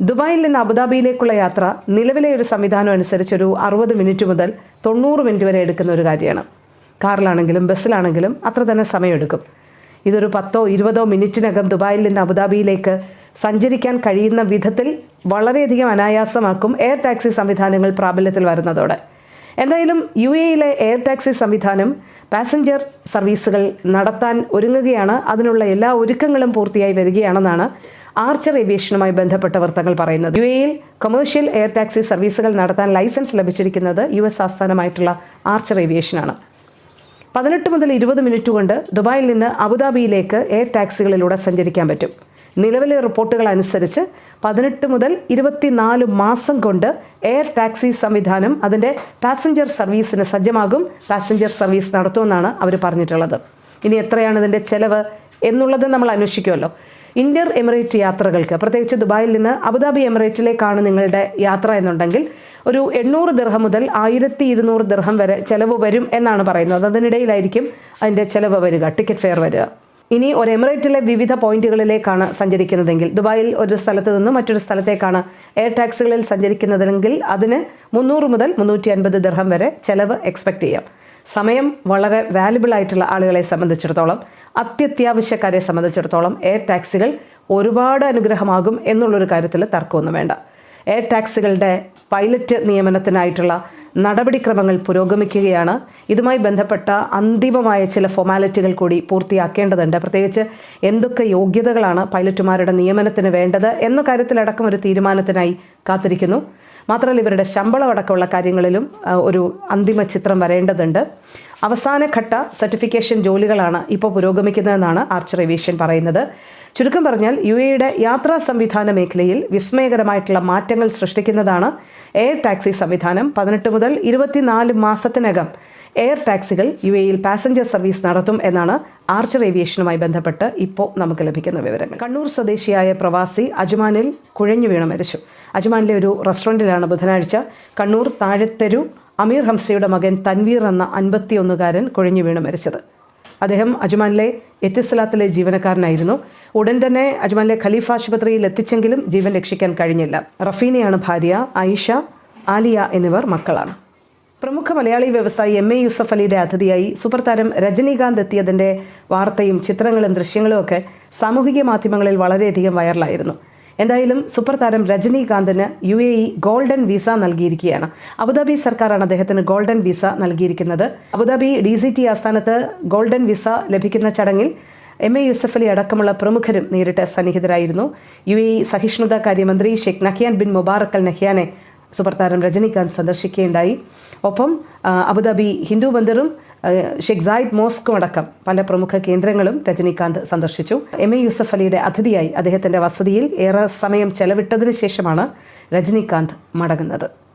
ദുബായിൽ നിന്ന് അബുദാബിയിലേക്കുള്ള യാത്ര നിലവിലെ ഒരു സംവിധാനം അനുസരിച്ച് ഒരു അറുപത് മിനിറ്റ് മുതൽ തൊണ്ണൂറ് മിനിറ്റ് വരെ എടുക്കുന്ന ഒരു കാര്യമാണ്. കാറിലാണെങ്കിലും ബസ്സിലാണെങ്കിലും അത്ര തന്നെ സമയമെടുക്കും. ഇതൊരു പത്തോ ഇരുപതോ മിനിറ്റിനകം ദുബായിൽ നിന്ന് അബുദാബിയിലേക്ക് സഞ്ചരിക്കാൻ കഴിയുന്ന വിധത്തിൽ വളരെയധികം അനായാസമാക്കും എയർ ടാക്സി സംവിധാനങ്ങൾ പ്രാബല്യത്തിൽ വരുന്നതോടെ. എന്തായാലും യു എയിലെ എയർ ടാക്സി സംവിധാനം പാസഞ്ചർ സർവീസുകൾ നടത്താൻ ഒരുങ്ങുകയാണ്. അതിനുള്ള എല്ലാ ഒരുക്കങ്ങളും പൂർത്തിയായി വരികയാണെന്നാണ് ആർച്ചർ ഏവിയേഷനുമായി ബന്ധപ്പെട്ട വൃത്തങ്ങൾ പറയുന്നത്. യു എയിൽ കൊമേഴ്ഷ്യൽ എയർ ടാക്സി സർവീസുകൾ നടത്താൻ ലൈസൻസ് ലഭിച്ചിരിക്കുന്നത് യു എസ് ആസ്ഥാനമായിട്ടുള്ള ആർച്ചർ ഏവിയേഷനാണ്. പതിനെട്ട് മുതൽ ഇരുപത് മിനിറ്റ് കൊണ്ട് ദുബായിൽ നിന്ന് അബുദാബിയിലേക്ക് എയർ ടാക്സികളിലൂടെ സഞ്ചരിക്കാൻ പറ്റും. നിലവിലെ റിപ്പോർട്ടുകൾ അനുസരിച്ച് പതിനെട്ട് മുതൽ ഇരുപത്തിനാല് മാസം കൊണ്ട് എയർ ടാക്സി സംവിധാനം അതിന്റെ പാസഞ്ചർ സർവീസിന് സജ്ജമാകും. പാസഞ്ചർ സർവീസ് നടത്തുമെന്നാണ് അവർ പറഞ്ഞിട്ടുള്ളത്. ഇനി എത്രയാണ് ഇതിന്റെ ചെലവ് എന്നുള്ളത് നമ്മൾ അന്വേഷിക്കുമല്ലോ. ഇന്റർ എമിറേറ്റ് യാത്രകൾക്ക് പ്രത്യേകിച്ച് ദുബായിൽ നിന്ന് അബുദാബി എമിറേറ്റിലേക്കാണ് നിങ്ങളുടെ യാത്ര എന്നുണ്ടെങ്കിൽ ഒരു എണ്ണൂറ് ദർഹം മുതൽ ആയിരത്തി ഇരുന്നൂറ് ദർഹം വരെ ചിലവ് വരും എന്നാണ് പറയുന്നത്. അതിനിടയിലായിരിക്കും അതിന്റെ ചെലവ് വരിക ടിക്കറ്റ് ഫെയർ വരിക. ഇനി ഒരു എമിറേറ്റിലെ വിവിധ പോയിന്റുകളിലേക്കാണ് സഞ്ചരിക്കുന്നതെങ്കിൽ ദുബായിൽ ഒരു സ്ഥലത്ത് നിന്ന് മറ്റൊരു സ്ഥലത്തേക്കാണ് എയർ ടാക്സികളിൽ സഞ്ചരിക്കുന്നതെങ്കിൽ അതിന് മുന്നൂറ് മുതൽ മുന്നൂറ്റി അൻപത് ദർഹം വരെ ചിലവ് എക്സ്പെക്ട് ചെയ്യാം. സമയം വളരെ വാല്യുബിൾ ആയിട്ടുള്ള ആളുകളെ സംബന്ധിച്ചിടത്തോളം അത്യത്യാവശ്യക്കാരെ സംബന്ധിച്ചിടത്തോളം എയർ ടാക്സികൾ ഒരുപാട് അനുഗ്രഹമാകും എന്നുള്ളൊരു കാര്യത്തിൽ തർക്കമൊന്നും വേണ്ട. എയർ ടാക്സികളുടെ പൈലറ്റ് നിയമനത്തിനായിട്ടുള്ള നടപടിക്രമങ്ങൾ പുരോഗമിക്കുകയാണ്. ഇതുമായി ബന്ധപ്പെട്ട അന്തിമമായ ചില ഫോമാലിറ്റികൾ കൂടി പൂർത്തിയാക്കേണ്ടതുണ്ട്. പ്രത്യേകിച്ച് എന്തൊക്കെ യോഗ്യതകളാണ് പൈലറ്റുമാരുടെ നിയമനത്തിന് വേണ്ടത് എന്ന കാര്യത്തിലടക്കം ഒരു തീരുമാനത്തിനായി കാത്തിരിക്കുന്നു. മാത്രമല്ല ഇവരുടെ ശമ്പളം അടക്കമുള്ള കാര്യങ്ങളിലും ഒരു അന്തിമ ചിത്രം വരേണ്ടതുണ്ട്. അവസാനഘട്ട സർട്ടിഫിക്കേഷൻ ജോലികളാണ് ഇപ്പോൾ പുരോഗമിക്കുന്നതെന്നാണ് ആർച്ചർ ഏവിയേഷൻ പറയുന്നത്. ചുരുക്കം പറഞ്ഞാൽ യു എയുടെ യാത്രാ സംവിധാന മേഖലയിൽ വിസ്മയകരമായിട്ടുള്ള മാറ്റങ്ങൾ സൃഷ്ടിക്കുന്നതാണ് എയർ ടാക്സി സംവിധാനം. പതിനെട്ട് മുതൽ ഇരുപത്തിനാല് മാസത്തിനകം എയർ ടാക്സികൾ യു എയിൽ പാസഞ്ചർ സർവീസ് നടത്തും എന്നാണ് ആർച്ചർ ഏവിയേഷനുമായി ബന്ധപ്പെട്ട് ഇപ്പോൾ നമുക്ക് ലഭിക്കുന്ന വിവരങ്ങൾ. കണ്ണൂർ സ്വദേശിയായ പ്രവാസി അജ്മാനിൽ കുഴഞ്ഞു വീണ് മരിച്ചു. അജ്മാനിലെ ഒരു റെസ്റ്റോറന്റിലാണ് ബുധനാഴ്ച കണ്ണൂർ താഴത്തെരു അമീർ ഹംസയുടെ മകൻ തൻവീർ എന്ന അൻപത്തിയൊന്നുകാരൻ കുഴഞ്ഞു വീണ് മരിച്ചത്. അദ്ദേഹം അജ്മാനിലെ എത്തിസലാത്തിലെ ജീവനക്കാരനായിരുന്നു. ഉടൻ തന്നെ അജ്മാനിലെ ഖലീഫ് ആശുപത്രിയിൽ എത്തിച്ചെങ്കിലും ജീവൻ രക്ഷിക്കാൻ കഴിഞ്ഞില്ല. റഫീനയാണ് ഭാര്യ ആയിഷ ആലിയ എന്നിവർ മക്കളാണ്. പ്രമുഖ മലയാളി വ്യവസായി എം എ യൂസഫ് അലിയുടെ അതിഥിയായി സൂപ്പർ താരം രജനീകാന്ത് എത്തിയതിന്റെ വാർത്തയും ചിത്രങ്ങളും ദൃശ്യങ്ങളും ഒക്കെ സാമൂഹിക മാധ്യമങ്ങളിൽ വളരെയധികം വൈറലായിരുന്നു. എന്തായാലും സൂപ്പർ താരം രജനീകാന്തിന് U A E golden visa നൽകിയിരിക്കുകയാണ്. അബുദാബി സർക്കാരാണ് അദ്ദേഹത്തിന് ഗോൾഡൻ വിസ നൽകിയിരിക്കുന്നത്. Abu Dhabi D C T ആസ്ഥാനത്ത് ഗോൾഡൻ വിസ ലഭിക്കുന്ന ചടങ്ങിൽ എം എ യൂസഫ് അലി അടക്കമുള്ള പ്രമുഖരും നേരിട്ട് സന്നിഹിതരായിരുന്നു. യു എ ഇ സഹിഷ്ണുതാ കാര്യമന്ത്രി Sheikh Nahyan bin Mubarak Al നഹിയാനെ super താരം രജനീകാന്ത് സന്ദർശിക്കുകയുണ്ടായി. ഒപ്പം അബുദാബി ഹിന്ദു ബന്ദറും ആ, ഷെയ്ഖ് സായിദ് മോസ്കും അടക്കം പല പ്രമുഖ കേന്ദ്രങ്ങളും രജനീകാന്ത് സന്ദർശിച്ചു. എം എ യൂസഫ് അലിയുടെ അതിഥിയായി അദ്ദേഹത്തിന്റെ വസതിയിൽ ഏറെ സമയം ചെലവിട്ടതിനു ശേഷമാണ് രജനീകാന്ത് മടങ്ങുന്നത്.